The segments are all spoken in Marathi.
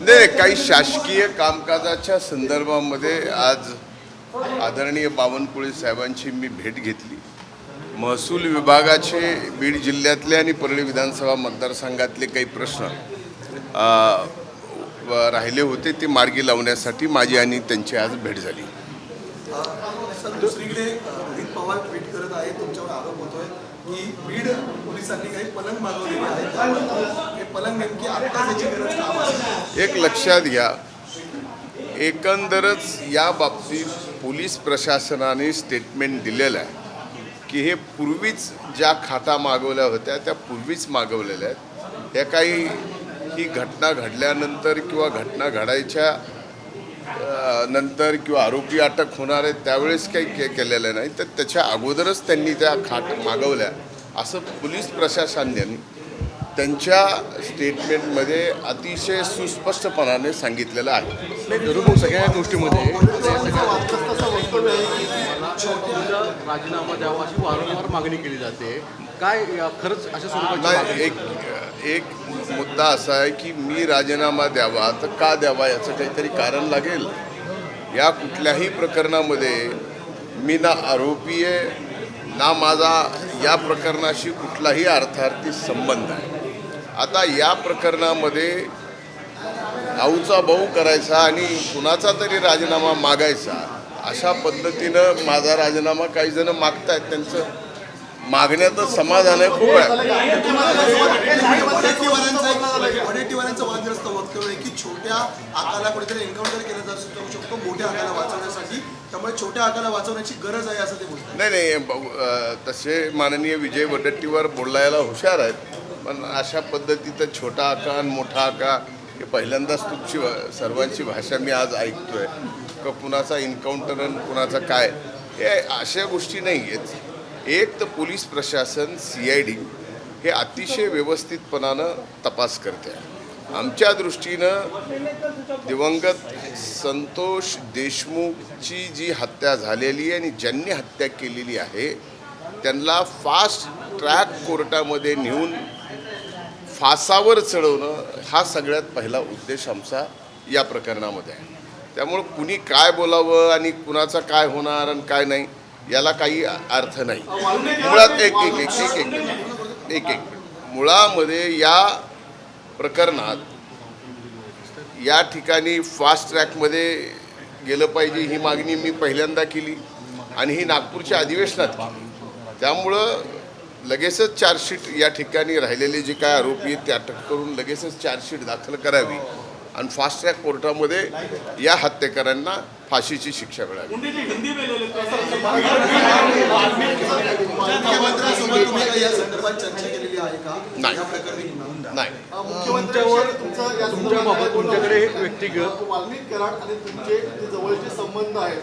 नाही काही शासकीय कामकाजाच्या संदर्भामध्ये आज आदरणीय बावनकुळे साहेबांची मी भेट घेतली. महसूल विभागाचे बीड जिल्ह्यातले आणि परळी विधानसभा मतदारसंघातले काही प्रश्न राहिले होते ते मार्गी लावण्यासाठी माझी आणि त्यांची आज भेट झाली. दुसरीकडे रोहित पवार ट्विट करत आहे तुमच्यावर आरोप होतोय की बीड पोलिसांनी काही पलंग मागवलेले आहेत. हे पलंग नेमकी आता गरज का एक लक्षात घ्या. एकंदरच या बाबतीत पोलीस प्रशासनाने स्टेटमेंट दिलेलं आहे की हे पूर्वीच ज्या खाता मागवल्या होत्या त्या पूर्वीच मागवलेल्या आहेत. ह्या काही ही घटना घडल्यानंतर किंवा घटना घडायच्या नंतर किंवा आरोपी अटक होणार आहेत त्यावेळेस काही के केलेलं नाही. तर त्याच्या अगोदरच त्यांनी त्या खाट मागवल्या. असं पोलीस प्रशासनाने त्यांच्या स्टेटमेंटमध्ये अतिशय सुस्पष्टपणाने सांगितलेलं आहे. सगळ्या गोष्टीमध्ये तुमचा राजीनामा द्यावा अशी वारंवार मागणी केली जाते. काय खरंच अशा एक एक मुद्दा असा आहे की मी राजीनामा द्यावा तर का द्यावा याचं काहीतरी कारण लागेल? या कुठल्याही प्रकरणामध्ये मी ना आरोपी आहे ना माझा या प्रकरणाशी कुठलाही अर्थार्थी संबंध आहे. आता या प्रकरणामध्ये आऊचा भाऊ करायचा आणि कुणाचा तरी राजीनामा मागायचा अशा पद्धतीनं माझा राजीनामा काही जण मागतायत. त्यांचं मागण्याचं समाधान आहे खूप आहे. की छोट्या आकाला कुठेतरी एन्काउंटर केलं जाऊ जाऊ शकतो मोठ्या आकाला वाचवण्यासाठी. त्यामुळे छोट्या आकाला वाचवण्याची गरज आहे असं ते बोलतात. नाही नाही तसे माननीय विजय वडट्टीवर बोलायला हुशार आहेत. पण अशा पद्धतीचं छोटा आकार आणि मोठा आकार हे पहिल्यांदाच तुमची सर्वांची भाषा मी आज ऐकतोय. का कुणाचा इन्काउंटर आणि कुणाचा काय हे अशा गोष्टी नाही आहेत एक तर पोलीस प्रशासन सी आय डी हे अतिशय व्यवस्थितपणानं तपास करते. आमच्या दृष्टीनं दिवंगत संतोष देशमुखची जी हत्या झालेली आहे आणि ज्यांनी हत्या केलेली आहे त्यांना फास्ट ट्रॅक कोर्टामध्ये नेऊन फासावर चढवणं हा सगळ्यात पहिला उद्देश आमचा या प्रकरणामध्ये आहे. त्यामुळं कुणी काय बोलावं आणि कुणाचा काय होणार आणि काय नाही याला काही अर्थ नाही. मुळात एक एक एक एक एक एक एक मुळामध्ये या प्रकरणात या ठिकाणी फास्ट ट्रॅकमध्ये गेलं पाहिजे ही मागणी मी पहिल्यांदा केली आणि ही नागपूरच्या अधिवेशनात केली. त्यामुळं लगेचच चार्जशीट या ठिकाणी राहिलेले जे काय आरोपी आहेत ते अटक करून लगेचच चार्जशीट दाखल करावी आणि फास्ट ट्रॅक कोर्टामध्ये या हत्येकरांना फाशीची शिक्षा मिळावी. मुख्यमंत्र्यांसोबत तुम्ही काही या संदर्भात चर्चा केलेली आहे का? नाही. या प्रकरणी नाही. मुख्यमंत्र्यांवर तुमचं या तुमच्याबाबत तुमच्याकडे व्यक्तिगत वाल्मिक कराड आणि तुमचे जे जवळचे संबंध आहेत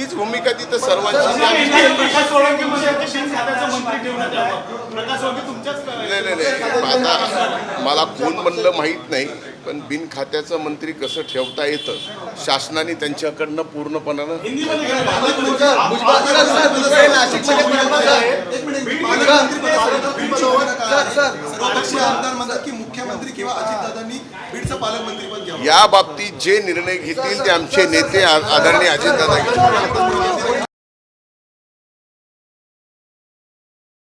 हीच भूमिका तिथं सर्वांची नाही नाही नाही आता मला कोण म्हणलं माहीत नाही पण बिन खात्याचं मंत्री कसं ठेवता येतं शासनाने त्यांच्याकडनं पूर्णपणानं भुजबळ- किंवा अजितदादांनी बीडचं पालकमंत्रीपद घ्यावं. या बाबतीत जे निर्णय घेतील ते आमचे नेते आदरणीय अजितदादा घेतील.